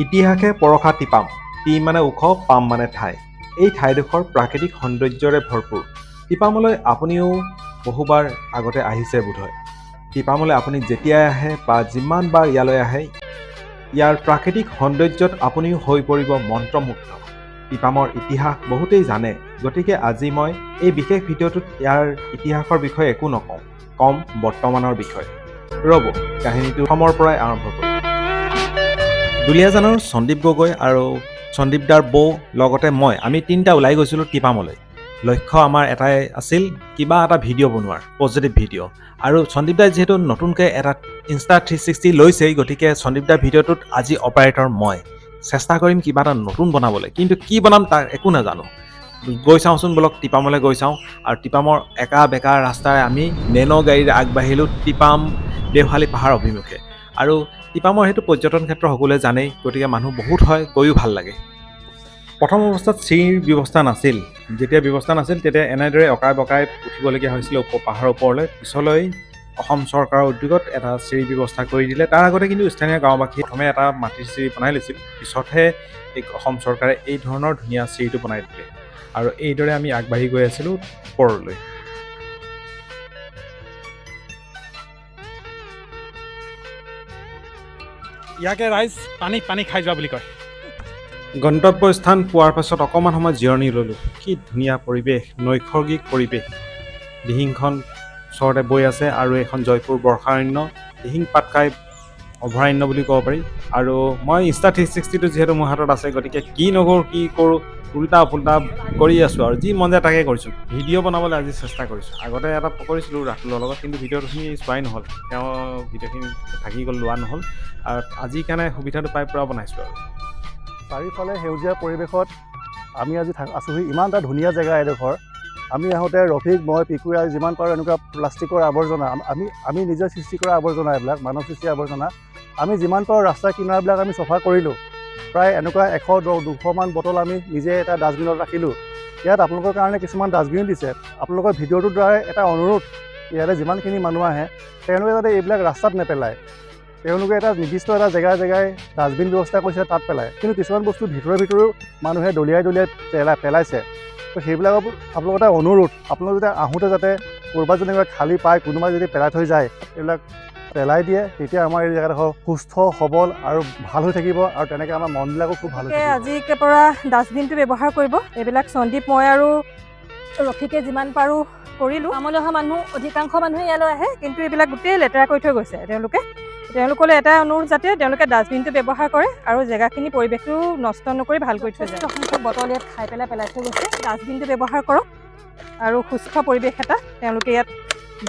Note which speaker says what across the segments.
Speaker 1: ইতিহাসে পৰশা টিপাম। টি মানে ওখ, পাম মানে ঠাই। এই ঠাইডোখৰ প্ৰাকৃতিক সৌন্দৰ্যৰে ভৰপূৰ। টিপামলৈ আপুনিও বহুবাৰ আগতে আহিছে বোধহয়। টিপামলৈ আপুনি যেতিয়াই আহে বা যিমানবাৰ ইয়ালৈ আহে, ইয়াৰ প্ৰাকৃতিক সৌন্দৰ্যত আপুনিও হৈ পৰিব মন্ত্ৰমুগ্ধ। টিপামৰ ইতিহাস বহুতেই জানে, গতিকে আজি মই এই বিশেষ ভিডিঅ'টোত ইয়াৰ ইতিহাসৰ বিষয়ে একো নকওঁ, কম বৰ্তমানৰ বিষয়ে। ৰ'ব, কাহিনীটো অসমৰ পৰাই আৰম্ভ কৰোঁ। দুলীয়াজানৰ সন্দীপ গগৈ আৰু সন্দীপ দাৰ বৌ, লগতে মই, আমি তিনিটা ওলাই গৈছিলোঁ টিপামলৈ। লক্ষ্য আমাৰ এটাই আছিল, কিবা এটা ভিডিঅ' বনোৱাৰ পজিটিভ ভিডিঅ' আৰু সন্দীপ দাই যিহেতু নতুনকৈ এটা ইনষ্টা থ্ৰী ছিক্সটি লৈছেই, গতিকে সন্দীপ দাৰ ভিডিঅ'টোত আজি অপাৰেটৰ মই। চেষ্টা কৰিম কিবা এটা নতুন বনাবলৈ, কিন্তু কি বনাম তাৰ একো নাজানো। গৈ চাওঁচোন বলক, টিপামলৈ গৈ চাওঁ। আৰু টিপামৰ একা বেকা ৰাস্তাৰে আমি নেন' গাড়ীৰে আগবাঢ়িলোঁ টিপাম দেওশালী পাহাৰ অভিমুখে। আৰু টিপামৰ সেইটো পৰ্যটন ক্ষেত্ৰ সকলোৱে জানেই গতিকে মানুহ বহুত হয় গৈও ভাল লাগে। প্ৰথম অৱস্থাত চিৰিৰ ব্যৱস্থা নাছিল। যেতিয়া ব্যৱস্থা নাছিল তেতিয়া এনেদৰে অকাই বকাই উঠিবলগীয়া হৈছিলে পাহাৰৰ ওপৰলৈ। পিছলৈ অসম চৰকাৰৰ উদ্যোগত এটা চিৰি ব্যৱস্থা কৰি দিলে। তাৰ আগতে কিন্তু স্থানীয় গাঁওবাসীয়ে প্ৰথমে এটা মাটিৰ চিৰি বনাই লৈছিল। পিছতহে এই অসম চৰকাৰে এই ধৰণৰ ধুনীয়া চিৰিটো বনাই দিলে। আৰু এইদৰে আমি আগবাঢ়ি গৈ আছিলোঁ ওপৰলৈ।
Speaker 2: ইয়াকে ৰাইজ পানী পানী খাই যোৱা বুলি কয়।
Speaker 1: গন্তব্যস্থান পোৱাৰ পাছত অকণমান সময় জিৰণি ল'লোঁ। কি ধুনীয়া পৰিৱেশ নৈসৰ্গিক পৰিৱেশ। দিহিংখন ওচৰতে বৈ আছে আৰু এইখন জয়পুৰ বৰ্ষাৰণ্য। দিহিং পাটকাই অভয়াৰণ্য বুলি ক'ব পাৰি। আৰু মই ইনষ্টা থ্ৰী ছিক্সটিটো যিহেতু মোৰ হাতত আছে গতিকে কি নকৰোঁ কি কৰোঁ উল্টা ফুল্টা কৰি আছোঁ আৰু যি মন যায় তাকে কৰিছোঁ। ভিডিঅ' বনাবলৈ আজি চেষ্টা কৰিছোঁ। আগতে এটা কৰিছিলোঁ ৰাতুলৰ লগত, কিন্তু ভিডিঅ'খিনি চোৱাই নহ'ল। তেওঁ ভিডিঅ'খিনি থাকি গ'ল, লোৱা নহ'ল। আৰু আজিৰ কাৰণে সুবিধাটো পাই পূৰা বনাইছোঁ আৰু।
Speaker 3: চাৰিওফালে সেউজীয়া পৰিৱেশত আমি আজি আছোঁহি। ইমান এটা ধুনীয়া জেগা এডোখৰ। আমি আহোঁতে ৰফিক, মই পিকুৱে যিমান পাৰোঁ এনেকুৱা প্লাষ্টিকৰ আৱৰ্জনা, আমি আমি নিজে সৃষ্টি কৰা আৱৰ্জনা এইবিলাক, মানৱ সৃষ্টি আৱৰ্জনা। আমি যিমান পাৰোঁ ৰাস্তাৰ কিনাৰবিলাক আমি চফা কৰিলোঁ। প্ৰায় এনেকুৱা এশ দুশমান বটল আমি নিজে এটা ডাষ্টবিনত ৰাখিলোঁ। ইয়াত আপোনালোকৰ কাৰণে কিছুমান ডাষ্টবিন দিছে। আপোনালোকৰ ভিডিঅ'টোৰ দ্বাৰাই এটা অনুৰোধ ইয়াতে যিমানখিনি মানুহ আহে তেওঁলোকে যাতে এইবিলাক ৰাস্তাত নেপেলায়। তেওঁলোকে এটা নিৰ্দিষ্ট এটা জেগাই জেগাই ডাষ্টবিন ব্যৱস্থা কৰিছে তাত পেলায়। কিন্তু কিছুমান বস্তু ভিতৰে ভিতৰেও মানুহে দলিয়াই দলিয়াই পেলাই পেলাইছে। তো সেইবিলাকৰ আপোনালোকৰ এটা অনুৰোধ আপোনালোকে যাতে আহোঁতে যাতে ক'ৰবাত যদি এনেকুৱা খালী পায় কোনোবাই যদি পেলাই থৈ যায় এইবিলাক পেলাই দিয়ে তেতিয়া আমাৰ এই জেগাডোখৰ সুস্থ সবল আৰু ভাল হৈ থাকিব আৰু তেনেকৈ আমাৰ মনবিলাকো খুব ভাল
Speaker 4: আজিৰ পৰা ডাষ্টবিনটো ব্যৱহাৰ কৰিব। এইবিলাক সন্দীপ মই আৰু ৰফিকে যিমান পাৰোঁ কৰিলোঁ। আমলৈ অহা মানুহ অধিকাংশ মানুহে ইয়ালৈ আহে কিন্তু এইবিলাক গোটেই লেতেৰা কৰি থৈ গৈছে তেওঁলোকে। তেওঁলোকলৈ এটা অনুৰোধ যাতে তেওঁলোকে ডাষ্টবিনটো ব্যৱহাৰ কৰে আৰু জেগাখিনি পৰিৱেশটো নষ্ট নকৰি ভাল কৰি থৈ যায়। অসংখ্য বটল ইয়াত খাই পেলাই পেলাই থৈ গৈছে। ডাষ্টবিনটো ব্যৱহাৰ কৰক আৰু সুস্থ পৰিৱেশ এটা তেওঁলোকে ইয়াত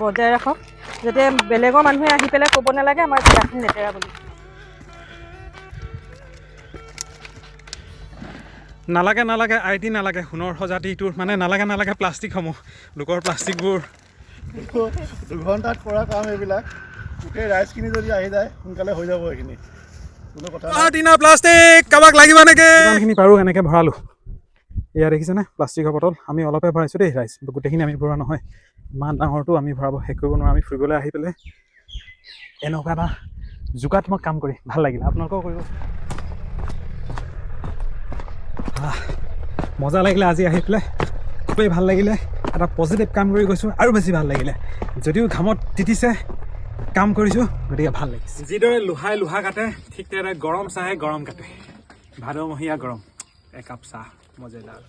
Speaker 4: বজাই ৰাখক। যাতে বেলেগৰ মানুহে আহি পেলাই ক'ব নালাগে আমাৰ জেগাখিনি লেতেৰা বুলি।
Speaker 2: নালাগে নালাগে আই টি নালাগে সোণৰ সজাতিটোৰ মানে নালাগে নালাগে প্লাষ্টিকসমূহ লোকৰ প্লাষ্টিকবোৰ।
Speaker 3: দুঘণ্টাত কৰা কাম এইবিলাক গোটেই ৰাইজখিনি যদি আহি যায় সোনকালে হৈ যাব এইখিনি। কোনো কথা
Speaker 2: টিনা প্লাষ্টিক কাৰোবাক লাগিব নেকি? যিমানখিনি পাৰোঁ এনেকৈ ভৰালোঁ। এয়া দেখিছেনে? প্লাষ্টিকৰ বটল আমি অলপহে ভৰাইছোঁ দেই ৰাইজ। গোটেইখিনি আমি ভৰোৱা নহয়। ইমান ডাঙৰটো আমি ভৰাব শেষ কৰিব নোৱাৰোঁ আমি ফুৰিবলৈ আহি পেলাই। এনেকুৱা এটা যোগাত্মক কাম কৰি ভাল লাগিলে। আপোনালোকেও কৰিব। মজা লাগিলে আজি আহি পেলাই। খুবেই ভাল লাগিলে। এটা পজিটিভ কাম কৰি গৈছোঁ আৰু বেছি ভাল লাগিলে। যদিও ঘামত তিতিছে কাম কৰিছোঁ গতিকে ভাল লাগিছে। যিদৰে লোহাই লোহা কাটে ঠিক তেনেদৰে গৰম চাহে গৰম কাটে। ভাদমহীয়া গৰম। একাপ চাহ মজেদাৰ।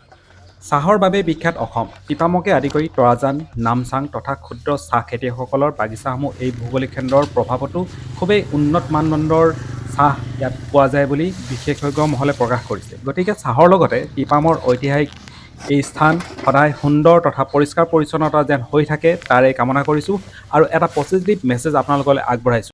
Speaker 1: চাহৰ বাবে বিখ্যাত অসম। টিপামকে আদি কৰি তৰাজান নামচাং তথা ক্ষুদ্ৰ চাহ খেতিয়কসকলৰ বাগিচাসমূহ এই ভৌগোলিক কেন্দ্ৰৰ প্ৰভাৱতো খুবেই উন্নত মানদণ্ডৰ চাহ ইয়াত পোৱা যায় বুলি বিশেষজ্ঞ মহলে প্ৰকাশ কৰিছে। গতিকে চাহৰ লগতে টিপামৰ ঐতিহাসিক এই স্থান সদায় সুন্দৰ তথা পৰিষ্কাৰ পৰিচ্ছন্নতা যেন হৈ থাকে তাৰে কামনা কৰিছোঁ আৰু এটা পজিটিভ মেছেজ আপোনালোকলৈ আগবঢ়াইছোঁ।